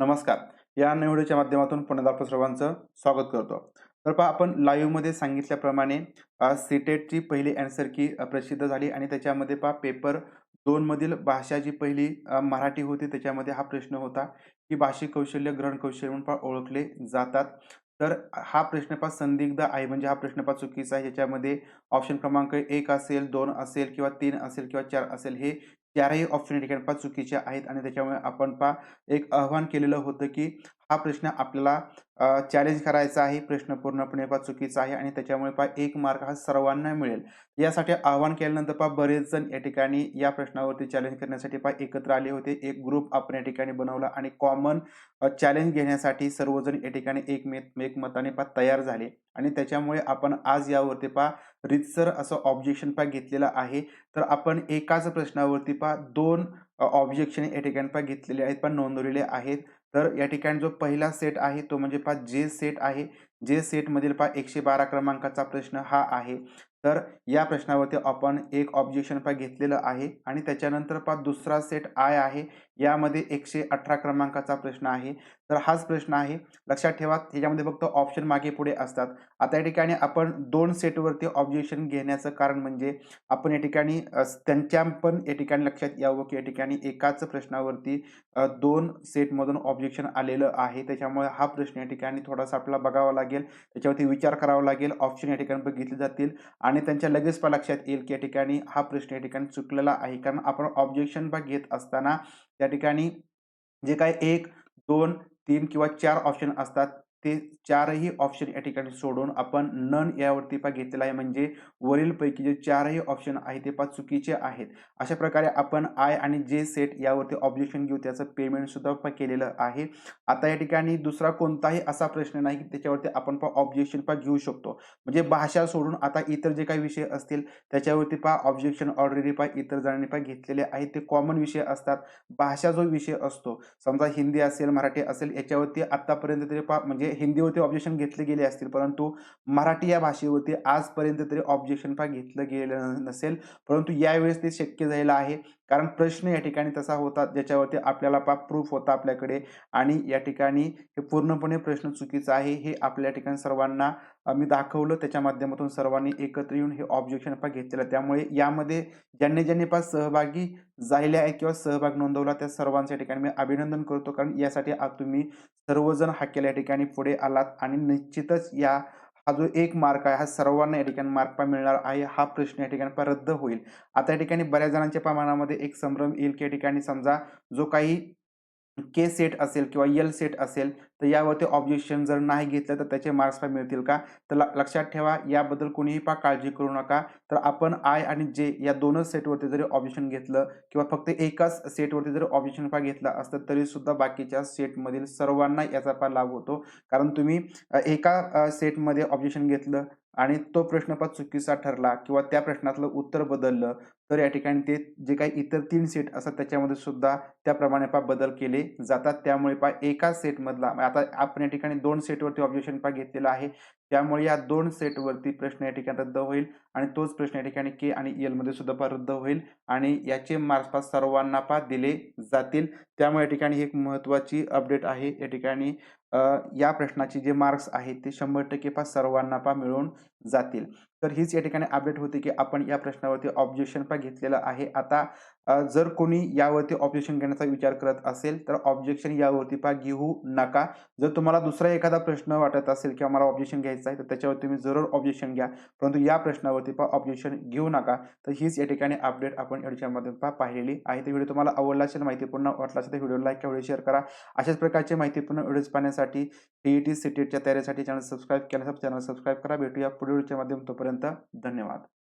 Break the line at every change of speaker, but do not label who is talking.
नमस्कार. या निवडीच्या व्हिडिओच्या माध्यमातून पुण्यात सर्वांचं स्वागत करतो. तर पहा आपण लाईव्हमध्ये सांगितल्याप्रमाणे सीटेटची पहिली अँसर की प्रसिद्ध झाली आणि त्याच्यामध्ये पहा पेपर दोनमधील भाषा जी पहिली मराठी होती त्याच्यामध्ये हा प्रश्न होता की भाषिक कौशल्य ग्रहण कौशल्य म्हणून पहा ओळखले जातात. तर हा प्रश्न पहा संदिग्ध आहे म्हणजे हा प्रश्न पहा चुकीचा आहे. याच्यामध्ये ऑप्शन क्रमांक एक असेल दोन असेल किंवा तीन असेल किंवा चार असेल हे चारही ऑप्शन या ठिकाणी पहा चुकीचे आहेत आणि त्याच्यामुळे आपण पहा एक आव्हान केलेलं होतं की हा प्रश्न आपल्याला चॅलेंज करायचा आहे. प्रश्न पूर्णपणे पहा चुकीचा आहे आणि त्याच्यामुळे पा एक मार्क हा सर्वांना मिळेल. यासाठी आव्हान केल्यानंतर पहा बरेच जण या ठिकाणी या प्रश्नावरती चॅलेंज करण्यासाठी पा एकत्र आले होते. एक ग्रुप आपण या ठिकाणी बनवला आणि कॉमन चॅलेंज घेण्यासाठी सर्वजण या ठिकाणी एकमेक एकमताने पहा तयार झाले. आणि त्याच्यामुळे आपण आज यावरती पहा रितसर असं ऑब्जेक्शन पहा घेतलेलं आहे. तर आपण एकाच प्रश्नावरती पहा दोन ऑब्जेक्शन या ठिकाणी पा घेतलेले आहेत पण नोंदवलेले आहेत. तर या ठिकाणी जो पहिला सेट आहे तो म्हणजे पहा जे सेट आहे जे सेटमधील पहा एकशे बारा क्रमांकाचा प्रश्न हा आहे. तर या प्रश्नावरती आपण एक ऑब्जेक्शन पा घेतलेलं आहे आणि त्याच्यानंतर पहा दुसरा सेट आय आहे. यामध्ये एकशे अठरा क्रमांकाचा प्रश्न आहे. तर हाच प्रश्न आहे. लक्षात ठेवा त्याच्यामध्ये फक्त ऑप्शन मागे पुढे असतात. आता या ठिकाणी आपण दोन सेटवरती ऑब्जेक्शन घेण्याचं कारण म्हणजे आपण या ठिकाणी त्यांच्या पण या ठिकाणी लक्षात यावं की या ठिकाणी एकाच प्रश्नावरती दोन सेटमधून ऑब्जेक्शन आलेलं आहे. त्याच्यामुळे हा प्रश्न या ठिकाणी थोडासा आपल्याला बघावा लागेल. त्याच्यावरती विचार करावा लागेल. ऑप्शन या ठिकाणी बघितले जातील. आणि त्यांच्या लगेच पण लक्षात येईल की या ठिकाणी हा प्रश्न या ठिकाणी चुकलेला आहे. कारण आपण ऑब्जेक्शन भाग घेत असताना त्या ठिकाणी जे काय एक दोन तीन किंवा चार ऑप्शन असतात ते चारही ऑप्शन या ठिकाणी सोडून आपण नन यावरती पा घेतलेला आहे. म्हणजे वरीलपैकी जे चारही ऑप्शन आहे ते पा चुकीचे आहेत. अशा प्रकारे आपण आय आणि जे सेट यावरती ऑब्जेक्शन घेऊ. त्याचं पेमेंटसुद्धा पा केलेलं आहे. आता या ठिकाणी दुसरा कोणताही असा प्रश्न नाही की त्याच्यावरती आपण पा ऑब्जेक्शन पा घेऊ शकतो. म्हणजे भाषा सोडून आता इतर जे काही विषय असतील त्याच्यावरती पा ऑब्जेक्शन ऑलरेडी पा इतर जणांनी पा घेतलेले आहेत. ते कॉमन विषय असतात. भाषा जो विषय असतो समजा हिंदी असेल मराठी असेल याच्यावरती आत्तापर्यंत तरी पा म्हणजे हिंदीवरती ऑब्जेक्शन घेतले गेले असतील परंतु मराठी या भाषेवरती आजपर्यंत तरी ऑब्जेक्शन फार घेतलं गेलं नसेल. परंतु यावेळेस ते शक्य झालेलं आहे. कारण प्रश्न या ठिकाणी तसा होता ज्याच्यावरती आपल्याला पा प्रूफ होता आपल्याकडे. आणि या ठिकाणी हे पूर्णपणे प्रश्न चुकीचा आहे. हे आपल्या ठिकाणी सर्वांना मी दाखवलं. त्याच्या माध्यमातून सर्वांनी एकत्र येऊन हे ऑब्जेक्शन पा घेतलेलं. त्यामुळे यामध्ये ज्यांनी ज्यांनी पा सहभागी झालेले आहे किंवा सहभाग नोंदवला त्या सर्वांच्या ठिकाणी मी अभिनंदन करतो. कारण यासाठी आज तुम्ही सर्वजण हा केल्या ठिकाणी पुढे आलात आणि निश्चितच या हा जो एक मार्क आहे हा सर्वांना या ठिकाणी मार्क पा मिळणार आहे हा प्रश्न या ठिकाणी रद्द होईल. आता या ठिकाणी बऱ्याच जणांच्या प्रमाणामध्ये एक संभ्रम येईल की या ठिकाणी समजा जो काही के सेट असेल किंवा यल सेट असेल तर यावरती ऑब्जेक्शन जर नाही घेतलं तर त्याचे मार्क्स पा मिळतील का? तर लक्षात ठेवा याबद्दल कोणीही पा काळजी करू नका. तर आपण आय आणि जे या दोनच सेटवरती जरी ऑब्जेक्शन घेतलं किंवा फक्त एकाच सेटवरती जरी ऑब्जेक्शन पा घेतलं असतं तरी सुद्धा बाकीच्या सेटमधील सर्वांना याचा पा लाभ होतो. कारण तुम्ही एका सेटमध्ये ऑब्जेक्शन घेतलं आणि तो प्रश्न पा चुकीचा ठरला किंवा त्या प्रश्नातलं उत्तर बदललं तर या ठिकाणी ते जे काही इतर तीन सेट असतात त्याच्यामध्ये सुद्धा त्याप्रमाणे पा बदल केले जातात. त्यामुळे पा एका सेटमधला म्हणजे आता आपण या ठिकाणी दोन सेटवरती ऑब्जेक्शन पा घेतलेलं आहे. त्यामुळे या दोन सेटवरती प्रश्न या ठिकाणी रद्द होईल आणि तोच प्रश्न या ठिकाणी के आणि एलमध्ये सुद्धा पा रद्द होईल आणि याचे मार्क्स पा सर्वांना पा दिले जातील. त्यामुळे या ठिकाणी एक महत्त्वाची अपडेट आहे. या ठिकाणी या प्रश्नाचे जे मार्क्स आहेत ते शंभर टक्के पा सर्वांना पा मिळून जातील. तर हीच या ठिकाणी अपडेट होती की आपण या प्रश्नावरती ऑब्जेक्शन पण घेतलेलं आहे. आता जर कोणी यावरती ऑब्जेक्शन घेण्याचा विचार करत असेल तर ऑब्जेक्शन यावरती पा घेऊ नका. जर तुम्हाला दुसरा एखादा प्रश्न वाटत असेल किंवा मला ऑब्जेक्शन घ्यायचं आहे तर त्याच्यावर तुम्ही जरूर ऑब्जेक्शन घ्या. परंतु या प्रश्नावरती पा ऑब्जेक्शन घेऊ नका. तर हीच या ठिकाणी अपडेट आपण या पा पाहिलेली आहे. तर व्हिडिओ तुम्हाला आवडला असेल माहितीपूर्ण वाटला असेल तर व्हिडिओ लाईक किंवा व्हिडिओ शेअर करा. अशाच प्रकारचे माहितीपूर्ण व्हिडिओज पाहण्यासाठी टी ई टी सीटेटच्या तयारीसाठी चॅनल सबस्क्राईब केल्यास चॅनल सबस्क्राईब करा. भेटूया पुढील व्हिडिओच्या माध्यम तोपर्यंत धन्यवाद.